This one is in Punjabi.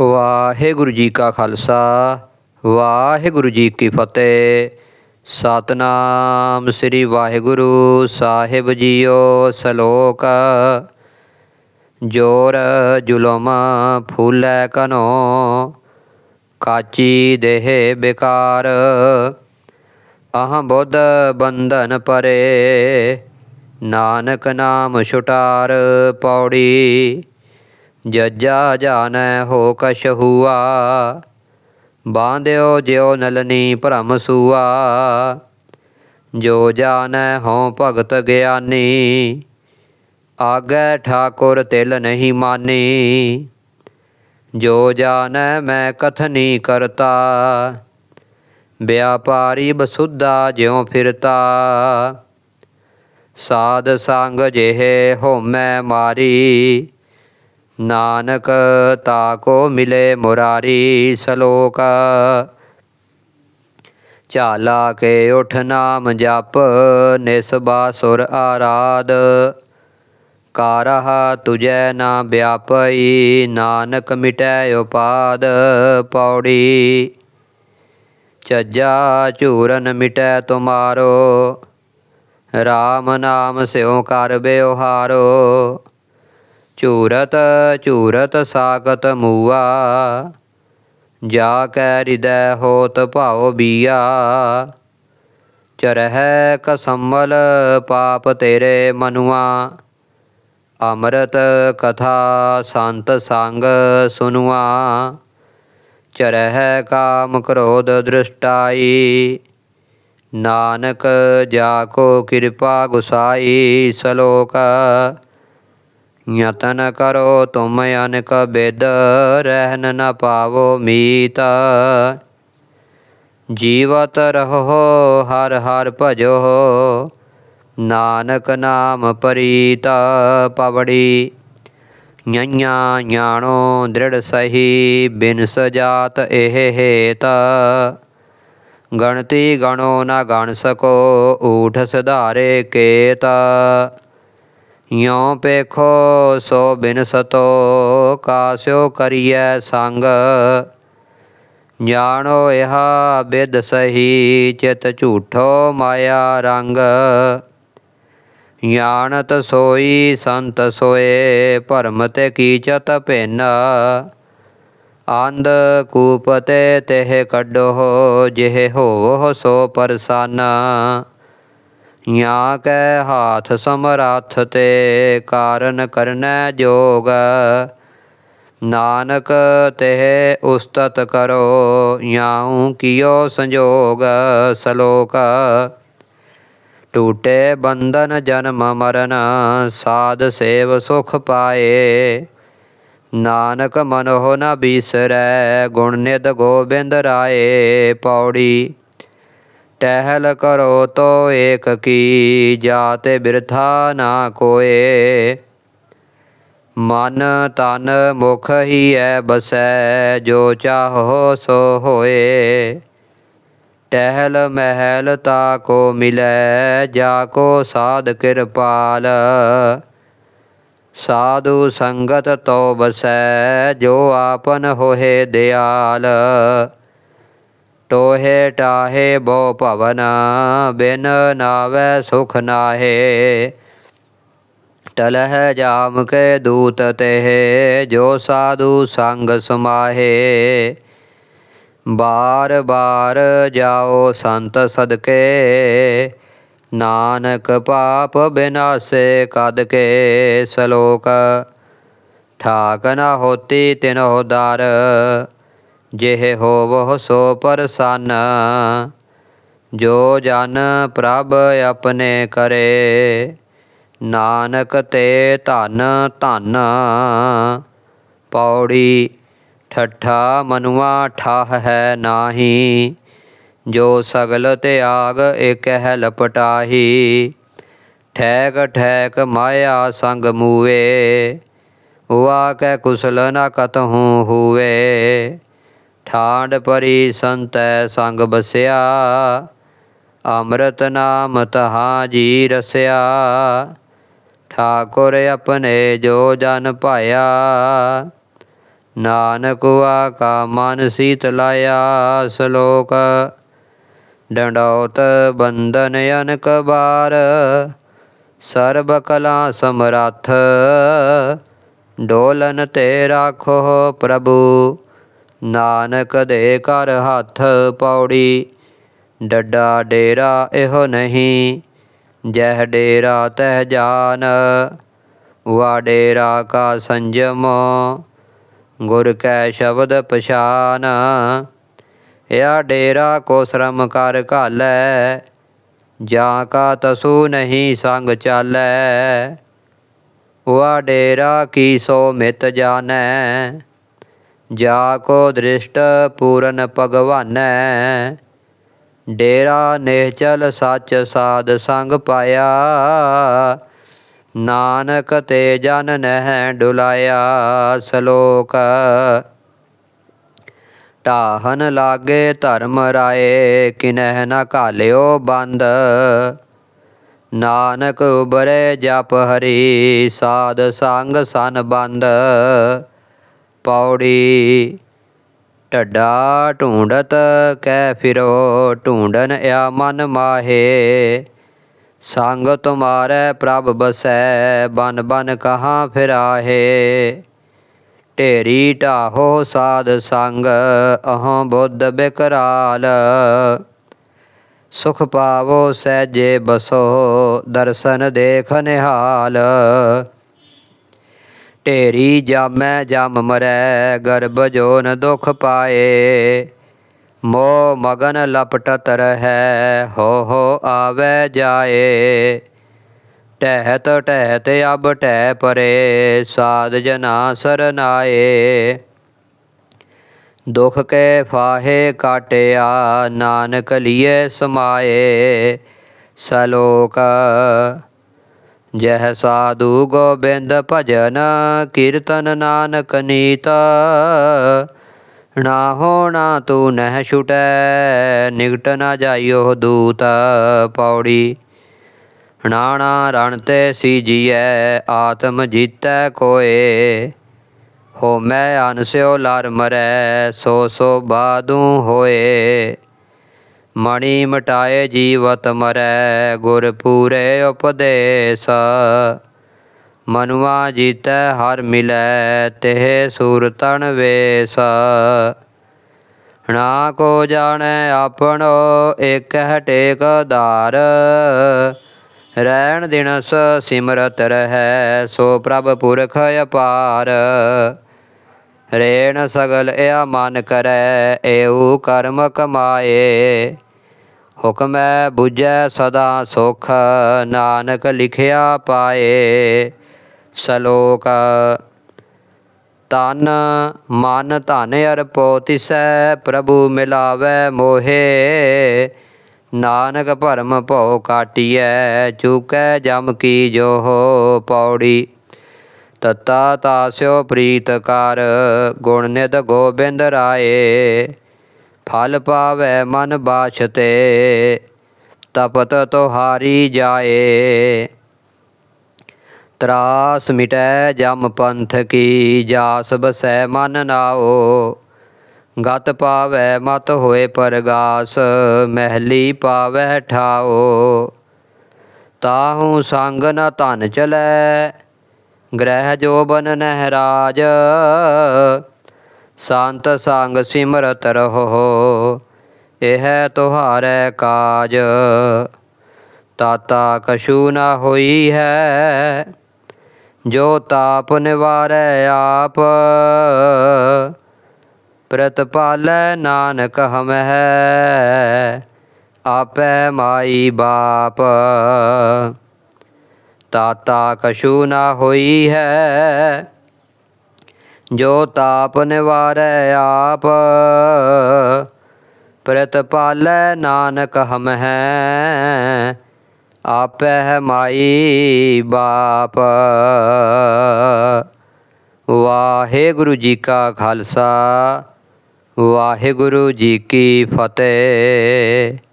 ਵਾਹਿਗੁਰੂ ਜੀ ਕਾ ਖਾਲਸਾ, ਵਾਹਿਗੁਰੂ ਜੀ ਕੀ ਫਤਿਹ। ਸਤਨਾਮ ਸ੍ਰੀ ਵਾਹਿਗੁਰੂ ਸਾਹਿਬ ਜੀਓ ਸ਼ਲੋਕ। ਜੋਰ ਜ਼ੁਲਮ ਫੂਲੈ ਕਨੋ, ਕਾਚੀ ਦੇਹ ਬੇਕਾਰ। ਅਹ ਬੁੱਧ ਬੰਧਨ ਪਰੇ, ਨਾਨਕ ਨਾਮ ਛੁਟਾਰ ਪੌੜੀ। ਜੱਜਾ ਜਾਣੈ ਹੋ ਕਛ ਹੂਆ ਬਾਂਧਿਓ ਜਿਉ ਨਲਨੀ ਭ੍ਰਮ ਸੂਆ। ਜੋ ਜਾਣੈ ਹਉ ਭਗਤ ਗਿਆਨੀ, ਆਗੈ ਠਾਕੁਰ ਤਿਲ ਨਹੀਂ ਮਾਨੀ। ਜੋ ਜਾਣੈ ਮੈਂ ਕਥਨੀ ਕਰਤਾ, ਵਿਆਪਾਰੀ ਬਸੁੱਧਾ ਜਿਉ ਫਿਰਤਾ। ਸਾਧ ਸੰਗ ਜਿਹੇ ਹੋਮੈ ਮਾਰੀ ਨਾਨਕ ਤਾ ਕੋ ਮਿਲੇ ਮੁਰਾਰੀ ਸ਼ਲੋਕ। ਚਾਲਾ ਕੇ ਉਠ ਨਾਮ ਜਪ, ਨਿਸਬਾ ਸੁਰ ਆਰਾਧ। ਕਾਰਹ ਤੁਜੈ ਨਾ ਵਿਆਪਈ, ਨਾਨਕ ਮਿਟੈ ਉਪਾਦ ਪੌੜੀ। ਚੱਜਾ ਝੂਰਨ ਮਿਟੈ ਤੁਮਾਰੋ RAM ਨਾਮ ਸਿਉ ਕਰ ਬਿਵਹਾਰੋ ਝੂਰਤ ਝੂਰਤ ਸਾਗਤ ਮੂਆ। ਜਾ ਕੈ ਹਿਰਦੈ ਹੋਤ ਭਾਉ ਬੀਆ। ਚਰਹਿ ਕਸਮਲ ਪਾਪ ਤੇਰੇ ਮਨੁਆ। ਅੰਮ੍ਰਿਤ ਕਥਾ ਸੰਤ ਸੰਗ ਸੁਨੁਆ। ਚਰਹਿ ਕਾਮ ਕ੍ਰੋਧ ਦ੍ਰਿਸ਼ਟਾਈ। ਨਾਨਕ ਜਾ ਕੋ ਕਿਰਪਾ ਗੁਸਾਈ ਸ਼ਲੋਕ। ਯਤਨ ਕਰੋ ਤੁਮ ਅਨਕ ਬਿਦ ਰਹਿਨ ਨ ਪਾਵੋ ਮੀਤ। ਜੀਵਤ ਰਹੋ, ਹਰ ਹਰ ਭਜੋ, ਨਾਨਕ ਨਾਮ ਪਰੀਤ ਪਵੜੀ। ਨਿਆ ਜਾਣੋ ਦ੍ਰਿੜ ਸਹੀ ਬਿਨ ਸਜਾਤ ਇਹ ਹੇਤ। ਗਣਤੀ ਗਣੋ ਨਾ ਗਣ ਸਕੋ, ਊਠ ਸਿਧਾਰੇ ਕੇਤ। ਯੋ ਪੇਖੋ ਸੋ ਬਿਨ ਸਤੋ ਕਾਸਿਓ ਕਰੀਐ ਸੰਗ। ਜਾਣੋ ਇਹ ਬਿਦ ਸਹੀ, ਚਿਤ ਝੂਠੋ ਮਾਇਆ ਰੰਗ। ਜਾਣਤ ਸੋਈ, ਸੰਤ ਸੋਏ, ਭਰਮ ਤੇ ਕੀਚਤ ਭਿੰਨ। ਅੰਧ ਕੂਪ ਤੇ ਤਿਹ ਕੱਢੋ, ਜਿਹ ਹੋਵੋ ਸੋ ਪਰਸਨ। ਯਾ ਕੈ ਹਾਥ ਸਮਰੱਥ ਤੇ ਕਾਰਨ ਕਰਨੈ ਜੋਗ। ਨਾਨਕ ਤਿਹ ਉਸਤਤ ਕਰੋ, ਯਾਉ ਕਿਓ ਸੰਜੋਗ ਸ਼ਲੋਕ। ਟੂਟੇ ਬੰਧਨ ਜਨਮ ਮਰਨ, ਸਾਧ ਸੇਵ ਸੁਖ ਪਾਏ। ਨਾਨਕ ਮਨੋ ਨ ਬੀਸਰੈ, ਗੁਣ ਨਿਦ ਗੋਬਿੰਦ ਰਾਏ। ਪੌੜੀ ਟਹਿਲ ਕਰੋ ਤੋ ਏਕ ਕੀ, ਜਾਤੇ ਬਿਰਥਾ ਨਾ ਕੋਏ। ਮਨ ਤਨ ਮੁਖ ਹੀ ਐ ਬਸੈ, ਜੋ ਚਾਹੋ ਸੋ ਹੋਏ। ਟਹਿਲ ਮਹਿਲ ਤਾ ਕੋ ਮਿਲੈ, ਜਾ ਕੋ ਸਾਧ ਕਿਰਪਾਲ। ਸਾਧੂ ਸੰਗਤ ਤੋ ਬਸੈ, ਜੋ ਆਪਨ ਹੋਏ ਦਿਆਲ। ਟੋਹੇ ਟਾਹੇ ਬੋ ਭਵਨ, ਬਿਨ ਨਾਵੈ ਸੁਖ ਨਾਹੇ। ਟਲਹਿ ਜਾਮ ਕੇ ਦੂਤ ਤੇ ਜੋ ਸਾਧੂ ਸੰਗ ਸਮਾਹੇ। ਬਾਰ ਬਾਰ ਜਾਓ ਸੰਤ ਸਦਕੇ, ਨਾਨਕ ਪਾਪ ਬਿਨਾਸੇ ਕਦ ਕੇ ਸ਼ਲੋਕ। ਠਾਕ ਨ ਹੋਤੀ ਤਿਨੋ ਦਰ ਜਿਹ ਹੋਵੋ ਸੋ ਪਰਸਨ, ਜੋ ਜਨ ਪ੍ਰਭ ਆਪਣੇ ਕਰੇ, ਨਾਨਕ ਤੇ ਧਨ ਧਨ। ਪੌੜੀ ਠੱਠਾ ਮਨੁਆ ਠਾਹ ਹੈ ਨਾਹੀ, ਜੋ ਸਗਲ ਤਿਆਗ ਇਕ ਹੈ ਲਪਟਾਹੀ। ਠੈਕ ਠੈਕ ਮਾਇਆ ਸੰਗ ਮੂਵੇ ਹੁਆ ਕੈ ਕੁਸਲ ਨ ਕਤਹੂ ਹੂਵੇ। ਠਾਂਡ ਪਰੀ ਸੰਤੈ ਸੰਗ ਬਸਿਆ, ਅੰਮ੍ਰਿਤ ਨਾਮ ਤਹਾ ਜੀ ਰਸਿਆ। ਠਾਕੁਰ ਆਪਣੇ ਜੋ ਜਨ ਭਾਇਆ, ਨਾਨਕ ਆਕਾ ਮਨ ਸੀਤ ਲਾਇਆ ਸ਼ਲੋਕ। ਡੰਡੌਤ ਬੰਧਨ ਅਨਕ ਬਾਰ, ਸਰਬ ਕਲਾ ਸਮਰੱਥ। ਡੋਲਨ ਤੇ ਰਾਖੋ ਪ੍ਰਭੂ। ਨਾਨਕ ਦੇ ਘਰ ਹੱਥ ਪੌੜੀ, ਡੱਡਾ ਡੇਰਾ ਇਹੋ ਨਹੀਂ, ਜਹ ਡੇਰਾ ਤਹ ਜਾਨ, ਵਾ ਡੇਰਾ ਕਾ ਸੰਜਮ, ਗੁਰ ਕੈ ਸ਼ਬਦ ਪਛਾਨ ਇਆ ਡੇਰਾ ਕੋ ਸ਼ਰਮ ਕਰ ਘਾਲੈ, ਜਾਂ ਕਾ ਤਸੂ ਨਹੀਂ ਸੰਗ ਚਾਲੈ, ਵਾ ਡੇਰਾ ਕੀ ਸੋ ਮਿਤ ਜਾਣੈ। ਜਾ ਕੋ ਦ੍ਰਿਸ਼ਟ ਪੂਰਨ ਭਗਵਾਨੈ। ਡੇਰਾ ਨਿਹਚਲ ਸੱਚ ਸਾਧ ਸੰਗ ਪਾਇਆ। ਨਾਨਕ ਤੇ ਜਨ ਨਹਿ ਡੁਲਾਇਆ ਸ਼ਲੋਕ। ਢਾਹਨ ਲਾਗੇ ਧਰਮ ਰਾਏ, ਕਿਨਹਿ ਨ ਘਾਲਿਓ ਬੰਦ। ਨਾਨਕ ਉਬਰੇ ਜਪ ਹਰੀ, ਸਾਧ ਸੰਗ ਸਨ ਬੰਦ ਪੌੜੀ। ਢੱਡਾ ਢੂੰਡਤ ਕਹਿ ਫਿਰੋ, ਢੂੰਡਨ ਆ ਮਨ ਮਾਹੇ। ਸੰਗ ਤੁਮਾਰੇ ਪ੍ਰਭ ਬਸੈ, ਬਨ ਬਨ ਕਹਾਂ ਫਿਰਾਹੇ। ਢੇਰੀ ਢਾਹੋ ਸਾਧ ਸੰਗ, ਅਹੋ ਬੁੱਧ ਬਿਕਰਾਲ। ਸੁਖ ਪਾਵੋ ਸਹਿਜੇ ਬਸੋ, ਦਰਸ਼ਨ ਦੇਖ ਨਿਹਾਲ। ਢੇਰੀ ਜਾਮੈ ਜਮ ਮਰੈ, ਗਰਭ ਜੋਨ ਦੁਖ ਪਾਏ। ਮੋਹ ਮਗਨ ਲਪਟਤ ਰਹੈ ਹੋ ਹੋ ਆਵੈ ਜਾਏ। ਟਹਿਤ ਟਹਿਤ ਅਬ ਟਹਿ ਪਰੇ, ਸਾਧ ਜਨਾ ਸਰਨਾਏ। ਦੁਖ ਕੇ ਫਾਹੇ ਕਾਟਿਆ, ਨਾਨਕ ਲੀਏ ਸਮਾਏ। ਸਲੋਕ ਜਹ ਸਾਧੂ ਗੋਬਿੰਦ ਭਜਨ ਕੀਰਤਨ ਨਾਨਕ ਨੀਤ। ਨਾ ਹੋਣਾ ਤੂੰ ਨਹਿ ਛੁਟੈ ਨਿਕਟ ਨਾ ਜਾਈਓ ਦੂਤ ਪੌੜੀ। ਨਾਣਾ ਰਣ ਤੇ ਸੀ ਜੀਐ ਆਤਮ ਜੀਤੈ ਕੋਏ। ਹੋ ਮੈਂ ਅਨਸਿਓ ਲਰ ਮਰੈ, ਸੋ ਸੋ ਬਾਦੂ ਹੋਏ। ਮਣੀ ਮਟਾਏ ਜੀਵਤ ਮਰੈ, ਗੁਰ ਪੂਰੇ ਉਪਦੇਸ। ਮਨੁਆ ਜੀਤੈ ਹਰ ਮਿਲੈ ਤੇ ਸੂਰਤਨ ਵੇਸ। ਨਾ ਕੋ ਜਾਣੈ ਆਪਣੋ ਇਕ ਹਟੇਕ ਧਾਰ। ਰਹਿਣ ਦਿਨਸ ਸਿਮਰਤ ਰਹੈ, ਸੋ ਪ੍ਰਭ ਪੁਰਖ ਅਪਾਰ। ਰੇਣ ਸਗਲ ਇਆ ਮਨ ਕਰੈ, ਏਉ ਕਰਮ ਕਮਾਏ। ਹੁਕਮੈ 부ਜੈ ਸਦਾ ਸੁਖ, ਨਾਨਕ ਲਿਖਿਆ ਪਾਏ। ਸ਼ਲੋਕ ਤਨ ਮਨ ਧਨ ਅਰਪੋ ਤਿਸੈ, ਪ੍ਰਭੂ ਮਿਲਾਵੈ ਮੋਹੇ। ਨਾਨਕ ਭਰਮ ਭਉ ਕਾਟਿਐ, ਚੁਕੈ ਜਮ ਕੀ ਜੋ ਪੌੜੀ। ਤਤਾ ਤਾਸਿਓ ਪ੍ਰੀਤ ਕਰ, ਗੁਣ ਨਿਧ ਗੋਬਿੰਦ ਰਾਏ। ਫਲ ਪਾਵੈ ਮਨ ਬਾਛਤੇ, ਤਪਤ ਤੋਹਾਰੀ ਜਾਏ। ਤਰਾਸ ਮਿਟੈ ਜਮ ਪੰਥ ਕੀ ਜਾਸ ਬਸੈ ਮਨ ਨਾਓ। ਗਤ ਪਾਵੈ ਮਤ ਹੋਏ ਪਰਗਾਸ, ਮਹਿਲੀ ਪਾਵੈ ਠਾਓ। ਤਾਹੂ ਸੰਗ ਨ ਧਨ ਚਲੈ ਗ੍ਰਹਿ ਜੋਬਨ ਨਹਿ ਰਾਜ ਸੰਤ ਸੰਗ ਸਿਮਰਤ ਰਹੋ, ਇਹ ਤੁਹਾਰੈ ਕਾਜ। ਤਾਤਾ ਕਛੂ ਨਾ ਹੋਈ ਹੈ, ਜੋ ਤਾਪ ਨਿਵਾਰੈ ਆਪ। ਪ੍ਰਤਪਾਲੈ ਨਾਨਕ ਹਮਹਿ, ਆਪੈ ਮਾਈ ਬਾਪ। ਤਾਤਾ ਕਛੂ ਨਾ ਹੋਈ ਹੈ। ਜੋ ਤਾਪ ਨਿਵਾਰੈ ਆਪ ਪ੍ਰਤਪਾਲੈ ਨਾਨਕ ਹਮ ਹੈ। ਆਪੈ ਮਾਈ ਬਾਪ। ਵਾਹਿਗੁਰੂ ਜੀ ਕਾ ਖਾਲਸਾ, ਵਾਹਿਗੁਰੂ ਜੀ ਕੀ ਫਤਿਹ।